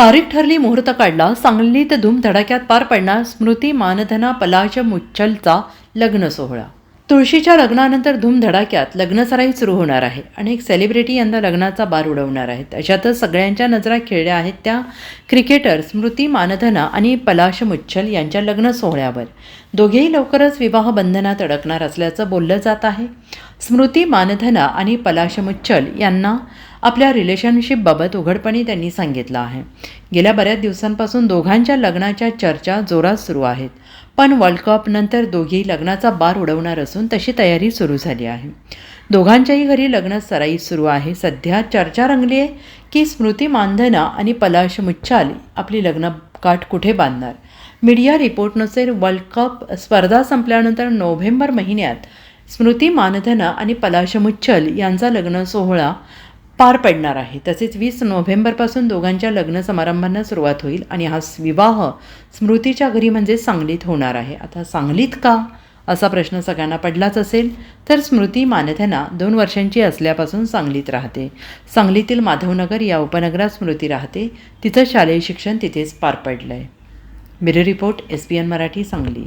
तारीख ठरली मुहूर्त काढला सांगलीत धूम धडाक्यात पार पडणार स्मृती मानधना पलाज मुच्छलचा लग्न सोहळा. तुळशीच्या लग्नानंतर धूमधडाक्यात लग्नसराई सुरू होणार आहे अनेक सेलिब्रिटी यंदा लग्नाचा बार उडवणार आहेत. अशातच सगळ्यांच्या नजरा खेळल्या आहेत त्या क्रिकेटर स्मृती मानधना आणि पलाश मुच्छल यांच्या लग्न सोहळ्यावर. दोघेही लवकरच विवाह बंधनात अडकणार असल्याचं बोललं जात आहे. स्मृती मानधना आणि पलाश मुच्छल यांना आपल्या रिलेशनशिपबाबत उघडपणे त्यांनी सांगितलं आहे. गेल्या बऱ्याच दिवसांपासून दोघांच्या लग्नाच्या चर्चा जोरात सुरू आहेत. पण वर्ल्ड कपनंतर दोघी लग्नाचा बार उडवणार असून तशी तयारी सुरू झाली आहे. दोघांच्याही घरी लग्न सराई सुरू आहे. सध्या चर्चा रंगली आहे की स्मृती मानधना आणि पलाश मुच्छाल आपली लग्नकाठ कुठे बांधणार? मीडिया रिपोर्टनुसार वर्ल्ड कप स्पर्धा संपल्यानंतर नोव्हेंबर महिन्यात स्मृती मानधना आणि पलाश मुच्छल यांचा लग्न सोहळा पार पडणार आहे. तसेच वीस नोव्हेंबरपासून दोघांच्या लग्न समारंभांना सुरुवात होईल आणि हा विवाह स्मृतीच्या घरी म्हणजे सांगलीत होणार आहे. आता सांगलीत का? असा प्रश्न सगळ्यांना पडलाच असेल. तर स्मृती मानधना दोन वर्षांची असल्यापासून सांगलीत राहते. सांगलीतील माधवनगर या उपनगरात स्मृती राहते. तिचं शालेय शिक्षण तिथेच पार पडलं आहे bureau report S P N Marathi Sangli.